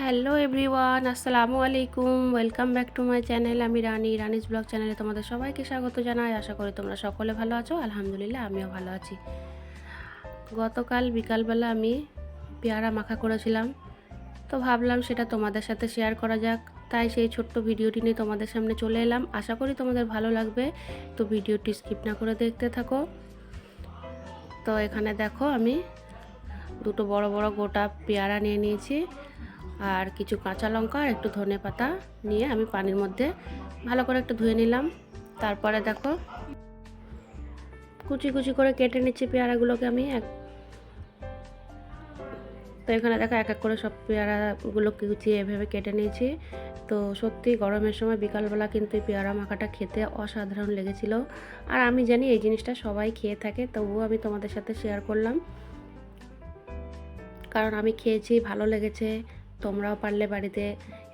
Hello everyone, আসসালামু আলাইকুম। Welcome back to my channel. আমি রানি রানিস ব্লগ চ্যানেলে তোমাদের সবাইকে স্বাগত জানাই। আশা করি তোমরা সকলে ভালো আছো। আলহামদুলিল্লাহ, আমিও ভালো আছি। গতকাল বিকালবেলা আমি পেয়ারা মাখা করেছিলাম। তো ভাবলাম সেটা তোমাদের সাথে শেয়ার করা যাক। তাই সেই ছোট্ট ভিডিওটি নিয়ে তোমাদের সামনে চলে এলাম। আশা করি তোমাদের ভালো লাগবে। তো ভিডিওটি স্কিপ না করে দেখতে থাকো। তো এখানে দেখো আমি দুটো বড় বড় গোটা পেয়ারা নিয়ে নিয়েছি। আর কিছু কাঁচা লঙ্কা আর একটু ধনে পাতা নিয়ে আমি পানির মধ্যে ভালো করে একটু ধুয়ে নিলাম। তারপরে দেখো, কুচি কুচি করে কেটে নিচ্ছি পেয়ারাগুলোকে আমি এক তো এখানে দেখো এক এক করে সব পেয়ারাগুলো কুচিয়ে এভাবে কেটে নিয়েছি। তো সত্যি গরমের সময় বিকালবেলা কিন্তু এই পেয়ারা মাখাটা খেতে অসাধারণ লেগেছিল। আর আমি জানি এই জিনিসটা সবাই খেয়ে থাকে, তবুও আমি তোমাদের সাথে শেয়ার করলাম। কারণ আমি খেয়েছি, ভালো লেগেছে। তোমরাও পারলে বাড়িতে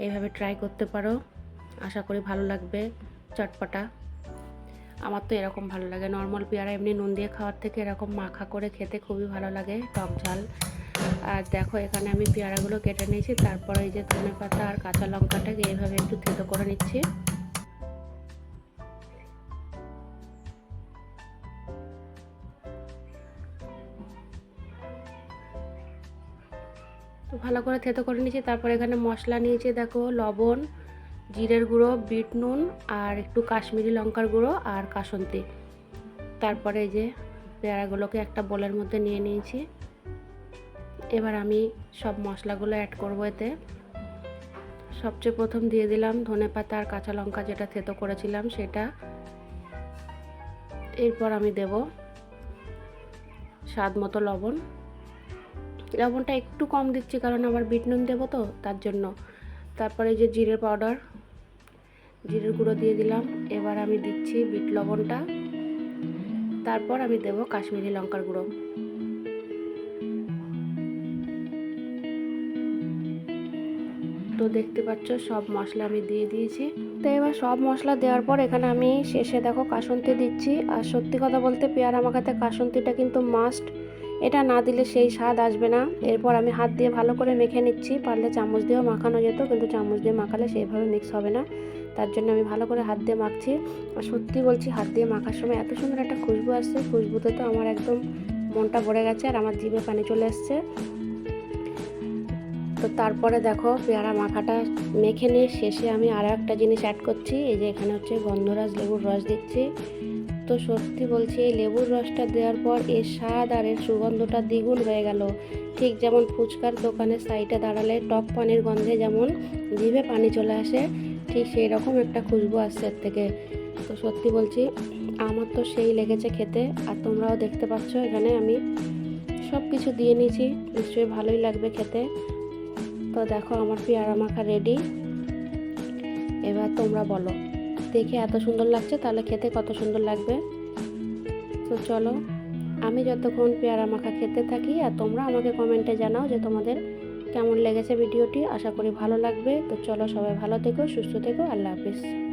এইভাবে ট্রাই করতে পারো। আশা করি ভালো লাগবে চটপটা। আমার তো এরকম ভালো লাগে। নর্মাল পেয়ারা এমনি নুন দিয়ে খাওয়ার থেকে এরকম মাখা করে খেতে খুবই ভালো লাগে, টক ঝাল। আর দেখো, এখানে আমি পেয়ারাগুলো কেটে নিয়েছি। তারপর এই যে ধনে পাতা আর কাঁচা লঙ্কাটাকে এইভাবে একটু থেতো করে নিচ্ছি। তো ভালো করে থেতো করে নিয়েছি। তারপর এখানে মশলা নিয়েছি, দেখো, লবণ, জিরের গুঁড়ো, বিট নুন আর একটু কাশ্মীরি লঙ্কার গুঁড়ো আর কাসন্তি। তারপরে এই যে পেয়ারাগুলোকে একটা বোলের মধ্যে নিয়ে নিয়েছি। এবার আমি সব মশলাগুলো অ্যাড করব এতে। সবচেয়ে প্রথম দিয়ে দিলাম ধনে পাতা আর কাঁচা লঙ্কা যেটা থেতো করেছিলাম সেটা। এরপর আমি দেব স্বাদ মতো লবণ। লবণটা একটু কম দিচ্ছি কারণ আমার বিট নুন দেবো তো, তার জন্য। তারপরে যে জিরের পাউডার, জিরের গুঁড়ো দিয়ে দিলাম। এবার আমি দিচ্ছি বিট লবণটা। তারপর আমি দেব কাশ্মীরি লঙ্কার গুঁড়ো। তো দেখতে পাচ্ছ, সব মশলা আমি দিয়ে দিয়েছি। তো এবার সব মশলা দেওয়ার পর এখানে আমি শেষে দেখো কাসন্তি দিচ্ছি। আর সত্যি কথা বলতে পেয়ারা মাখাতে কাসন্তিটা কিন্তু মাস্ট। এটা না দিলে সেই স্বাদ আসবে না। এরপর আমি হাত দিয়ে ভালো করে মেখে নিচ্ছি। পারলে চামচ দিয়েও মাখানো যেত, কিন্তু চামচ দিয়ে মাখালে সেইভাবে মিক্স হবে না। তার জন্য আমি ভালো করে হাত দিয়ে মাখছি। আর সত্যি বলছি, হাত দিয়ে মাখার সময় এত সুন্দর একটা খুশবু আসছে। খুশবুতে তো আমার একদম মনটা ভরে গেছে আর আমার জিভে পানি চলে আসছে তো তারপরে দেখো, পেয়ারা মাখাটা মেখে নিয়ে শেষে আমি আরও একটা জিনিস অ্যাড করছি। এই যে এখানে হচ্ছে গন্ধরাজ লেবুর রস দিচ্ছি। তো সত্যি বলছি, এই লেবুর রসটা দেওয়ার পর এর স্বাদ আর এর সুগন্ধটা দ্বিগুণ হয়ে গেল। ঠিক যেমন ফুচকার দোকানের সাইডে দাঁড়ালে টক পানির গন্ধে যেমন জিভে পানি চলে আসে, ঠিক সেই রকম একটা খুশবু আসছে এর থেকে। তো সত্যি বলছি, আমার তো সেই লেগেছে খেতে, আর তোমরাও দেখতে পাচ্ছ এখানে আমি সব কিছু দিয়ে নিয়েছি, নিশ্চয়ই ভালোই লাগবে খেতে। তো দেখো আমার পেয়ারা মাখা রেডি এবার তোমরা বলো। দেখে এত সুন্দর লাগছে, তাহলে খেতে কত সুন্দর লাগবে? তো চলো, আমি যতক্ষণ পেয়ারা মাখা খেতে থাকি, আর তোমরা আমাকে কমেন্টে জানাও যে তোমাদের কেমন লেগেছে ভিডিওটি, আশা করি ভালো লাগবে। তো চলো সবাই ভালো থেকো, সুস্থ থেকো, আল্লাহ হাফিজ।